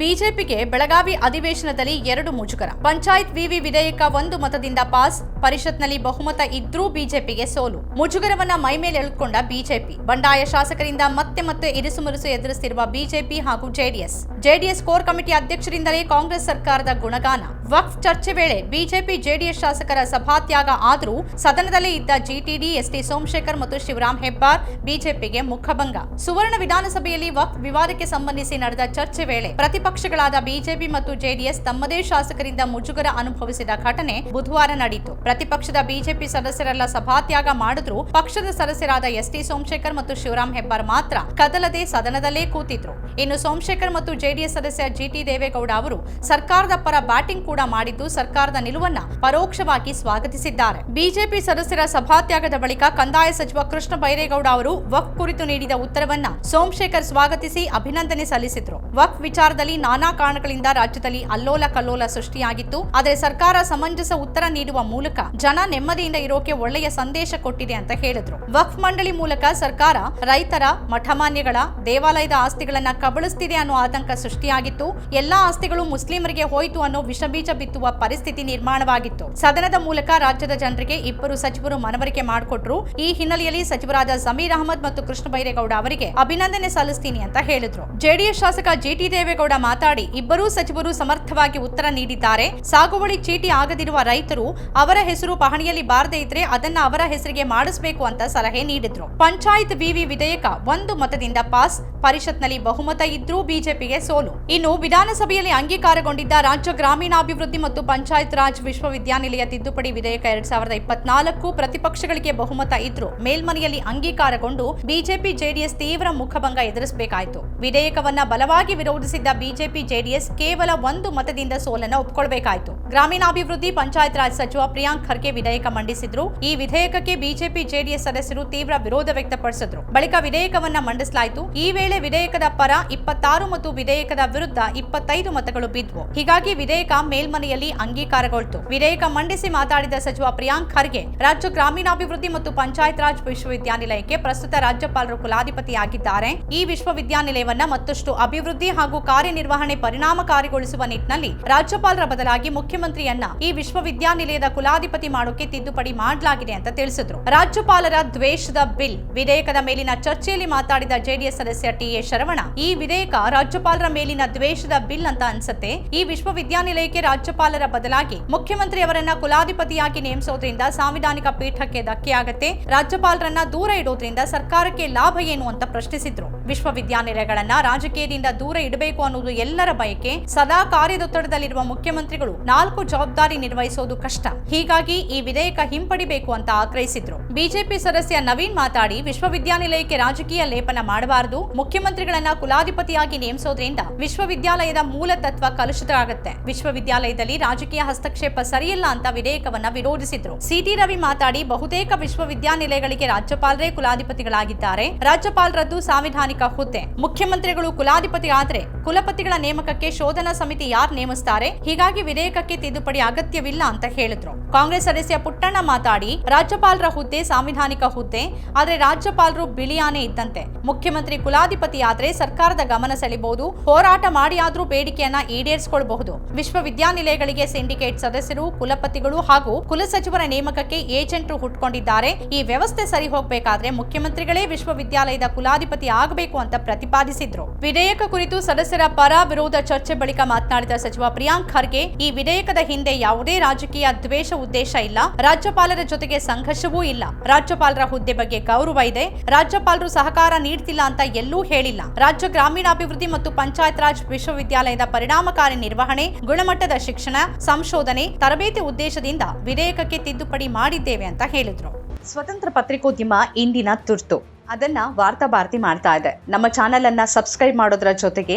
ಬಿಜೆಪಿಗೆ ಬೆಳಗಾವಿ ಅಧಿವೇಶನದಲ್ಲಿ ಎರಡು ಮುಜುಗರ. ಪಂಚಾಯತ್ ವಿವಿ ವಿಧೇಯಕ ಒಂದು ಮತದಿಂದ ಪಾಸ್, ಪರಿಷತ್ನಲ್ಲಿ ಬಹುಮತ ಇದ್ರೂ ಬಿಜೆಪಿಗೆ ಸೋಲು. ಮುಜುಗರವನ್ನ ಮೈಮೇಲೆ ಎಳೆದುಕೊಂಡ ಬಿಜೆಪಿ. ಬಂಡಾಯ ಶಾಸಕರಿಂದ ಮತ್ತೆ ಮತ್ತೆ ಇರಿಸುಮುರುಸು ಎದುರಿಸಿರುವ ಬಿಜೆಪಿ ಹಾಗೂ ಜೆಡಿಎಸ್. ಜೆಡಿಎಸ್ ಕೋರ್ ಕಮಿಟಿ ಅಧ್ಯಕ್ಷರಿಂದಲೇ ಕಾಂಗ್ರೆಸ್ ಸರ್ಕಾರದ ಗುಣಗಾನ. ವಕ್ಫ್ ಚರ್ಚೆ ವೇಳೆ ಬಿಜೆಪಿ ಜೆಡಿಎಸ್ ಶಾಸಕರ ಸಭಾತ್ಯಾಗ ಆದರೂ ಸದನದಲ್ಲೇ ಇದ್ದ ಜಿಟಿಡಿ ಎಸ್ಟಿ ಸೋಮಶೇಖರ್ ಮತ್ತು ಶಿವರಾಮ್ ಹೆಬ್ಬಾರ್ ಬಿಜೆಪಿಗೆ ಮುಖಭಂಗ. ಸುವರ್ಣ ವಿಧಾನಸಭೆಯಲ್ಲಿ ವಕ್ಫ್ ವಿವಾದಕ್ಕೆ ಸಂಬಂಧಿಸಿ ನಡೆದ ಚರ್ಚೆ ವೇಳೆ ಪ್ರತಿಪಕ್ಷಗಳಾದ ಬಿಜೆಪಿ ಮತ್ತು ಜೆಡಿಎಸ್ ತಮ್ಮದೇ ಶಾಸಕರಿಂದ ಮುಜುಗರ ಅನುಭವಿಸಿದ ಘಟನೆ ಬುಧವಾರ ನಡೆಯಿತು. ಪ್ರತಿಪಕ್ಷದ ಬಿಜೆಪಿ ಸದಸ್ಯರೆಲ್ಲ ಸಭಾತ್ಯಾಗ ಮಾಡಿದ್ರು. ಪಕ್ಷದ ಸದಸ್ಯರಾದ ಎಸ್ಟಿ ಸೋಮಶೇಖರ್ ಮತ್ತು ಶಿವರಾಮ್ ಹೆಬ್ಬಾರ್ ಮಾತ್ರ ಕದಲದೆ ಸದನದಲ್ಲೇ ಕೂತಿದ್ರು. ಇನ್ನು ಸೋಮಶೇಖರ್ ಮತ್ತು ಜೆಡಿಎಸ್ ಸದಸ್ಯ ಜಿಟಿ ದೇವೇಗೌಡ ಅವರು ಸರ್ಕಾರದ ಪರ ಬ್ಯಾಟಿಂಗ್ ಕೂಡ ಮಾಡಿದ್ದು ಸರ್ಕಾರದ ನಿಲುವನ್ನ ಪರೋಕ್ಷವಾಗಿ ಸ್ವಾಗತಿಸಿದ್ದಾರೆ. ಬಿಜೆಪಿ ಸದಸ್ಯರ ಸಭಾತ್ಯಾಗದ ಬಳಿಕ ಕಂದಾಯ ಸಚಿವ ಕೃಷ್ಣ ಬೈರೇಗೌಡ ಅವರು ವಕ್ ಕುರಿತು ನೀಡಿದ ಉತ್ತರವನ್ನ ಸೋಮಶೇಖರ್ ಸ್ವಾಗತಿಸಿ ಅಭಿನಂದನೆ ಸಲ್ಲಿಸಿದ್ರು. ವಕ್ ವಿಚಾರದಲ್ಲಿ ನಾನಾ ಕಾರಣಗಳಿಂದ ರಾಜ್ಯದಲ್ಲಿ ಅಲ್ಲೋಲ ಕಲ್ಲೋಲ ಸೃಷ್ಟಿಯಾಗಿತ್ತು. ಆದರೆ ಸರ್ಕಾರ ಸಮಂಜಸ ಉತ್ತರ ನೀಡುವ ಮೂಲಕ ಜನ ನೆಮ್ಮದಿಯಿಂದ ಇರೋಕೆ ಒಳ್ಳೆಯ ಸಂದೇಶ ಕೊಟ್ಟಿದೆ ಅಂತ ಹೇಳಿದ್ರು. ವಕ್ಫ್ ಮಂಡಳಿ ಮೂಲಕ ಸರ್ಕಾರ ರೈತರ, ಮಠಮಾನ್ಯಗಳ, ದೇವಾಲಯದ ಆಸ್ತಿಗಳನ್ನ ಕಬಳಿಸ್ತಿದೆ ಅನ್ನೋ ಆತಂಕ ಸೃಷ್ಟಿಯಾಗಿತ್ತು. ಎಲ್ಲಾ ಆಸ್ತಿಗಳು ಮುಸ್ಲಿಮರಿಗೆ ಹೋಯಿತು ಅನ್ನೋ ವಿಷಬೀಜ ಬಿತ್ತುವ ಪರಿಸ್ಥಿತಿ ನಿರ್ಮಾಣವಾಗಿತ್ತು. ಸದನದ ಮೂಲಕ ರಾಜ್ಯದ ಜನರಿಗೆ ಇಬ್ಬರು ಸಚಿವರು ಮನವರಿಕೆ ಮಾಡಿಕೊಟ್ರು. ಈ ಹಿನ್ನೆಲೆಯಲ್ಲಿ ಸಚಿವರಾದ ಜಮೀರ್ ಅಹಮದ್ ಮತ್ತು ಕೃಷ್ಣ ಬೈರೇಗೌಡ ಅವರಿಗೆ ಅಭಿನಂದನೆ ಸಲ್ಲಿಸ್ತೀನಿ ಅಂತ ಹೇಳಿದ್ರು. ಜೆಡಿಎಸ್ ಶಾಸಕ ಜಿಟಿ ದೇವೇಗೌಡ ಮಾತಾಡಿ ಇಬ್ಬರೂ ಸಚಿವರು ಸಮರ್ಥವಾಗಿ ಉತ್ತರ ನೀಡಿದ್ದಾರೆ. ಸಾಗುವಳಿ ಚೀಟಿ ಆಗದಿರುವ ರೈತರು ಅವರ ಹೆಸರು ಪಹಣಿಯಲ್ಲಿ ಬಾರದೇ ಇದ್ರೆ ಅದನ್ನ ಅವರ ಹೆಸರಿಗೆ ಮಾಡಿಸಬೇಕು ಅಂತ ಸಲಹೆ ನೀಡಿದ್ರು. ಪಂಚಾಯತ್ ವಿವಿ ವಿಧೇಯಕ ಒಂದು ಮತದಿಂದ ಪಾಸ್, ಪರಿಷತ್ನಲ್ಲಿ ಬಹುಮತ ಇದ್ರೂ ಬಿಜೆಪಿಗೆ ಸೋಲು. ಇನ್ನು ವಿಧಾನಸಭೆಯಲ್ಲಿ ಅಂಗೀಕಾರಗೊಂಡಿದ್ದ ರಾಜ್ಯ ಗ್ರಾಮೀಣಾಭಿವೃದ್ಧಿ ಮತ್ತು ಪಂಚಾಯತ್ ರಾಜ್ ವಿಶ್ವವಿದ್ಯಾನಿಲಯ ತಿದ್ದುಪಡಿ ವಿಧೇಯಕ ಎರಡ್ ಸಾವಿರದ ಇಪ್ಪತ್ನಾಲ್ಕು ಪ್ರತಿಪಕ್ಷಗಳಿಗೆ ಬಹುಮತ ಇದ್ರೂ ಮೇಲ್ಮನೆಯಲ್ಲಿ ಅಂಗೀಕಾರಗೊಂಡು ಬಿಜೆಪಿ ಜೆಡಿಎಸ್ ತೀವ್ರ ಮುಖಭಂಗ ಎದುರಿಸಬೇಕಾಯಿತು. ವಿಧೇಯಕವನ್ನ ಬಲವಾಗಿ ವಿರೋಧಿಸಿದ್ದ ಬಿಜೆಪಿ ಜೆಡಿಎಸ್ ಕೇವಲ ಒಂದು ಮತದಿಂದ ಸೋಲನ್ನ ಒಪ್ಪಿಕೊಳ್ಬೇಕಾಯಿತು ಗ್ರಾಮೀಣಾಭಿವೃದ್ಧಿ ಪಂಚಾಯತ್ ರಾಜ್ ಸಚಿವ ಪ್ರಿಯಾಂಕ್ ಖರ್ಗೆ ವಿಧೇಯಕ ಮಂಡಿಸಿದ್ರು. ಈ ವಿಧೇಯಕಕ್ಕೆ ಬಿಜೆಪಿ ಜೆಡಿಎಸ್ ಸದಸ್ಯರು ತೀವ್ರ ವಿರೋಧ ವ್ಯಕ್ತಪಡಿಸಿದ್ರು. ಬಳಿಕ ವಿಧೇಯಕವನ್ನ ಮಂಡಿಸಲಾಯಿತು. ಈ ವೇಳೆ ವಿಧೇಯಕದ ಪರ ಇಪ್ಪತ್ತಾರು ಮತ್ತು ವಿಧೇಯಕದ ವಿರುದ್ಧ ಇಪ್ಪತ್ತೈದು ಮತಗಳು ಬಿದ್ವು. ಹೀಗಾಗಿ ವಿಧೇಯಕ ಮೇಲ್ಮನೆಯಲ್ಲಿ ಅಂಗೀಕಾರಗೊಳ್ತು. ವಿಧೇಯಕ ಮಂಡಿಸಿ ಮಾತಾಡಿದ ಸಚಿವ ಪ್ರಿಯಾಂಕ್ ಖರ್ಗೆ, ರಾಜ್ಯ ಗ್ರಾಮೀಣಾಭಿವೃದ್ಧಿ ಮತ್ತು ಪಂಚಾಯತ್ ರಾಜ್ ವಿಶ್ವವಿದ್ಯಾನಿಲಯಕ್ಕೆ ಪ್ರಸ್ತುತ ರಾಜ್ಯಪಾಲರು ಕುಲಾಧಿಪತಿಯಾಗಿದ್ದಾರೆ. ಈ ವಿಶ್ವವಿದ್ಯಾನಿಲಯವನ್ನ ಮತ್ತಷ್ಟು ಅಭಿವೃದ್ಧಿ ಹಾಗೂ ಕಾರ್ಯನಿರ್ವಹಣೆ ಪರಿಣಾಮಕಾರಿಗೊಳಿಸುವ ನಿಟ್ಟಿನಲ್ಲಿ ರಾಜ್ಯಪಾಲರ ಬದಲಾಗಿ ಮುಖ್ಯಮಂತ್ರಿಯನ್ನ ಈ ವಿಶ್ವವಿದ್ಯಾನಿಲಯದ ಕುಲಾಧಿಪತಿ ಮಾಡೋಕೆ ತಿದ್ದುಪಡಿ ಮಾಡಲಾಗಿದೆ ಅಂತ ತಿಳಿಸಿದ್ರು. ರಾಜ್ಯಪಾಲರ ದ್ವೇಷದ ಬಿಲ್, ವಿಧೇಯಕದ ಮೇಲಿನ ಚರ್ಚೆಯಲ್ಲಿ ಮಾತಾಡಿದ ಜೆಡಿಎಸ್ ಸದಸ್ಯ ಟಿ ಎ ಶರವಣ, ಈ ವಿಧೇಯಕ ರಾಜ್ಯಪಾಲರ ಮೇಲಿನ ದ್ವೇಷದ ಬಿಲ್ ಅಂತ ಅನ್ಸುತ್ತೆ. ಈ ವಿಶ್ವವಿದ್ಯಾನಿಲಯಕ್ಕೆ ರಾಜ್ಯಪಾಲರ ಬದಲಾಗಿ ಮುಖ್ಯಮಂತ್ರಿ ಅವರನ್ನ ಕುಲಾಧಿಪತಿಯಾಗಿ ನೇಮಿಸೋದ್ರಿಂದ ಸಾಂವಿಧಾನಿಕ ಪೀಠಕ್ಕೆ ಧಕ್ಕೆಯಾಗತ್ತೆ ರಾಜ್ಯಪಾಲರನ್ನ ದೂರ ಇಡೋದ್ರಿಂದ ಸರ್ಕಾರಕ್ಕೆ ಲಾಭ ಏನು ಅಂತ ಪ್ರಶ್ನಿಸಿದ್ರು. ವಿಶ್ವವಿದ್ಯಾನಿಲಯಗಳನ್ನ ರಾಜಕೀಯದಿಂದ ದೂರ ಇಡಬೇಕು ಅನ್ನೋದು ಎಲ್ಲರ ಬಯಕೆ. ಸದಾ ಕಾರ್ಯದೊತ್ತಡದಲ್ಲಿರುವ ಮುಖ್ಯಮಂತ್ರಿಗಳು ನಾಲ್ಕು ಜವಾಬ್ದಾರಿ ನಿರ್ವಹಿಸೋದು ಕಷ್ಟ. ಹೀಗಾಗಿ ಈ ವಿಧೇಯಕ ಹಿಂಪಡಿಬೇಕು ಅಂತ ಆಗ್ರಹಿಸಿದ್ರು. ಬಿಜೆಪಿ ಸದಸ್ಯ ನವೀನ್ ಮಾತಾಡಿ ವಿಶ್ವವಿದ್ಯಾನಿಲಯಕ್ಕೆ ರಾಜಕೀಯ ಲೇಪನ ಮಾಡಬಾರದು. ಮುಖ್ಯಮಂತ್ರಿಗಳನ್ನ ಕುಲಾಧಿಪತಿಯಾಗಿ ನೇಮಿಸೋದ್ರಿಂದ ವಿಶ್ವವಿದ್ಯಾಲಯದ ಮೂಲ ತತ್ವ ಕಲುಷಿತ ಆಗುತ್ತೆ ವಿಶ್ವವಿದ್ಯಾಲಯದಲ್ಲಿ ರಾಜಕೀಯ ಹಸ್ತಕ್ಷೇಪ ಸರಿಯಿಲ್ಲ ಅಂತ ವಿಧೇಯಕವನ್ನ ವಿರೋಧಿಸಿದ್ರು. ಸಿಟಿ ರವಿ ಮಾತಾಡಿ ಬಹುತೇಕ ವಿಶ್ವವಿದ್ಯಾನಿಲಯಗಳಿಗೆ ರಾಜ್ಯಪಾಲರೇ ಕುಲಾಧಿಪತಿಗಳಾಗಿದ್ದಾರೆ. ರಾಜ್ಯಪಾಲರದ್ದು ಸಾಂವಿಧಾನಿಕ ಹುದ್ದೆ. ಮುಖ್ಯಮಂತ್ರಿಗಳು ಕುಲಾಧಿಪತಿ ಆದ್ರೆ ಕುಲಪತಿಗಳ ನೇಮಕಕ್ಕೆ ಶೋಧನಾ ಸಮಿತಿ ಯಾರು ನೇಮಿಸ್ತಾರೆ? ಹೀಗಾಗಿ ವಿಧೇಯಕಕ್ಕೆ ತಿದ್ದುಪಡಿ ಅಗತ್ಯವಿಲ್ಲ ಅಂತ ಹೇಳಿದ್ರು. ಕಾಂಗ್ರೆಸ್ ಸದಸ್ಯ ಪುಟ್ಟಣ್ಣ ಮಾತಾಡಿ ರಾಜ್ಯಪಾಲರ ಹುದ್ದೆ ಸಾಂವಿಧಾನಿಕ ಹುದ್ದೆ, ಆದ್ರೆ ರಾಜ್ಯಪಾಲರು ಬಿಳಿಯಾನೆ ಇದ್ದಂತೆ. ಮುಖ್ಯಮಂತ್ರಿ ಕುಲಾಧಿಪತಿ ಆದ್ರೆ ಸರ್ಕಾರದ ಗಮನ ಸೆಳೆಬಹುದು, ಹೋರಾಟ ಮಾಡಿ ಆದ್ರೂ ಬೇಡಿಕೆಯನ್ನ ಈಡೇರಿಸಿಕೊಳ್ಳಬಹುದು ವಿಶ್ವವಿದ್ಯಾನಿಲಯಗಳಿಗೆ ಸಿಂಡಿಕೇಟ್ ಸದಸ್ಯರು, ಕುಲಪತಿಗಳು ಹಾಗೂ ಕುಲಸಚಿವರ ನೇಮಕಕ್ಕೆ ಏಜೆಂಟರು ಹುಟ್ಕೊಂಡಿದ್ದಾರೆ. ಈ ವ್ಯವಸ್ಥೆ ಸರಿ ಹೋಗಬೇಕಾದ್ರೆ ಮುಖ್ಯಮಂತ್ರಿಗಳೇ ವಿಶ್ವವಿದ್ಯಾಲಯದ ಕುಲಾಧಿಪತಿ ಆಗಬೇಕು ಅಂತ ಪ್ರತಿಪಾದಿಸಿದ್ರು. ವಿಧೇಯಕ ಕುರಿತು ಸದಸ್ಯರ ಪರ ವಿರೋಧ ಚರ್ಚೆ ಬಳಿಕ ಮಾತನಾಡಿದ ಸಚಿವ ಪ್ರಿಯಾಂಕ್ ಖರ್ಗೆ, ಈ ವಿಧೇಯಕದ ಹಿಂದೆ ಯಾವುದೇ ರಾಜಕೀಯ ದ್ವೇಷ ಉದ್ದೇಶ ಇಲ್ಲ, ರಾಜ್ಯಪಾಲರ ಜೊತೆಗೆ ಸಂಘರ್ಷವೂ ಇಲ್ಲ. ರಾಜ್ಯಪಾಲರ ಹುದ್ದೆ ಬಗ್ಗೆ ಗೌರವ ಇದೆ. ರಾಜ್ಯಪಾಲರು ಸಹಕಾರ ನೀಡ್ತಿಲ್ಲ ಅಂತ ಎಲ್ಲೂ ಹೇಳಿಲ್ಲ. ರಾಜ್ಯ ಗ್ರಾಮೀಣಾಭಿವೃದ್ಧಿ ಮತ್ತು ಪಂಚಾಯತ್ ರಾಜ್ ವಿಶ್ವವಿದ್ಯಾಲಯದ ಪರಿಣಾಮಕಾರಿ ನಿರ್ವಹಣೆ, ಗುಣಮಟ್ಟದ ಶಿಕ್ಷಣ, ಸಂಶೋಧನೆ, ತರಬೇತಿ ಉದ್ದೇಶದಿಂದ ವಿಧೇಯಕಕ್ಕೆ ತಿದ್ದುಪಡಿ ಮಾಡಿದ್ದೇವೆ ಅಂತ ಹೇಳಿದ್ರು. ಸ್ವತಂತ್ರ ಪತ್ರಿಕೋದ್ಯಮ ಇಂದಿನ ತುರ್ತು. ಅದನ್ನ ವಾರ್ತಾ ಭಾರತಿ ಮಾಡ್ತಾ ಇದೆ. ನಮ್ಮ ಚಾನೆಲ್ ಅನ್ನ ಸಬ್ಸ್ಕ್ರೈಬ್ ಮಾಡೋದ್ರ ಜೊತೆಗೆ